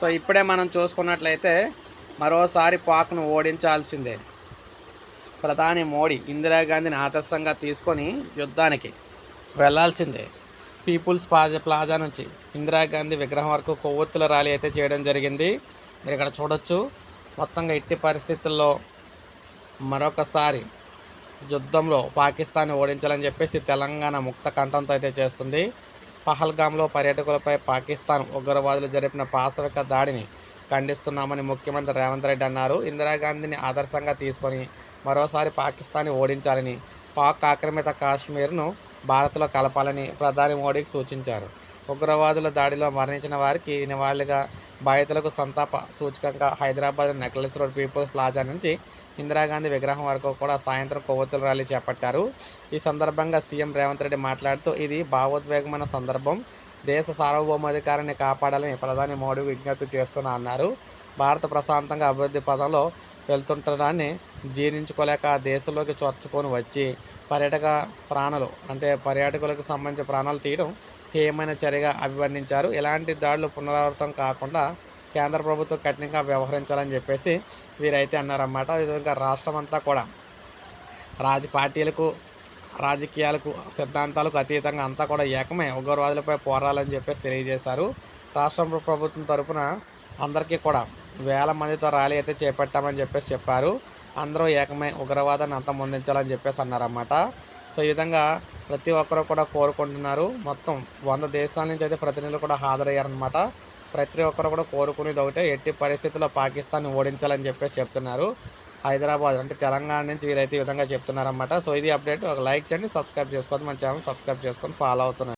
So ఇప్పుడే మనం చూసుకున్నట్లయితే మరోసారి పాక్ను ఓడించాల్సిందే. ప్రధాని మోడీ ఇందిరాగాంధీని ఆదర్శంగా తీసుకొని యుద్ధానికి వెళ్ళాల్సిందే పీపుల్స్ ప్లాజా ప్లాజా నుంచి ఇందిరాగాంధీ విగ్రహం వరకు కొవ్వొత్తుల ర్యాలీ అయితే చేయడం జరిగింది. మీరు ఇక్కడ చూడొచ్చు. మొత్తంగా ఎట్టి పరిస్థితుల్లో మరొకసారి యుద్ధంలో పాకిస్తాన్ ఓడించాలని చెప్పేసి తెలంగాణ ముక్త కంఠంతో అయితే చేస్తుంది. పహల్గామ్లో పర్యాటకులపై పాకిస్తాన్ ఉగ్రవాదులు జరిపిన పాశవిక దాడిని ఖండిస్తున్నామని ముఖ్యమంత్రి రేవంత్ రెడ్డి అన్నారు. ఇందిరాగాంధీని ఆదర్శంగా తీసుకొని మరోసారి పాకిస్తాన్ని ఓడించాలని పాక్ ఆక్రమిత కాశ్మీర్ను భారత్లో కలపాలని ప్రధాని మోడీకి సూచించారు. ఉగ్రవాదుల దాడిలో మరణించిన వారికి నివాళిగా బాధితులకు సంతాప సూచకంగా Hyderabad necklace road people's plaza నుంచి ఇందిరాగాంధీ విగ్రహం వరకు కూడా సాయంత్రం కొవ్వొత్తుల ర్యాలీ చేపట్టారు. ఈ సందర్భంగా సీఎం రేవంత్ రెడ్డి మాట్లాడుతూ ఇది భావోద్వేగమైన సందర్భం. దేశ సార్వభౌమాధికారాన్ని కాపాడాలని ప్రధాని మోడీ విజ్ఞప్తి చేస్తున్నా అన్నారు. భారత ప్రశాంతంగా అభివృద్ధి పదంలో వెళ్తుంటారని జీర్ణించుకోలేక దేశంలోకి చొచ్చుకొని వచ్చి పర్యాటక ప్రాణులు అంటే పర్యాటకులకు సంబంధించిన ప్రాణాలు తీయడం హేయమైన చర్యగా అభివర్ణించారు. ఇలాంటి దాడులు పునరావృతం కాకుండా కేంద్ర ప్రభుత్వం కఠినంగా వ్యవహరించాలని చెప్పేసి వీరైతే అన్నారన్నమాట. ఈ విధంగా రాష్ట్రం అంతా కూడా రాజ పార్టీలకు రాజకీయాలకు సిద్ధాంతాలకు అతీతంగా అంతా కూడా ఏకమై ఉగ్రవాదులపై పోరాలని చెప్పేసి తెలియజేశారు. రాష్ట్ర ప్రభుత్వం తరపున అందరికీ కూడా వేల మందితో ర్యాలీ అయితే చేపట్టామని చెప్పేసి చెప్పారు. అందరూ ఏకమై ఉగ్రవాదాన్ని అంతమొందించాలని చెప్పేసి అన్నారన్నమాట. సో ఈ విధంగా ప్రతి ఒక్కరు కూడా కోరుకుంటున్నారు. మొత్తం వంద దేశాల నుంచి అయితే ప్రతినిధులు కూడా హాజరయ్యారనమాట ప్రతి ఒక్కరు కూడా కోరుకునేది ఒకటే ఎట్టి పరిస్థితుల్లో పాకిస్తాన్ ఓడించాలని చెప్పేసి చెప్తున్నారు. హైదరాబాద్ అంటే తెలంగాణ నుంచి వీరైతే ఈ విధంగా చెప్తున్నారన్నమాట. సో ఇది అప్డేట్. ఒక లైక్ చేయండి సబ్స్క్రైబ్ చేసుకోండి మన ఛానల్ సబ్స్క్రైబ్ చేసుకొని ఫాలో అవుతున్నాను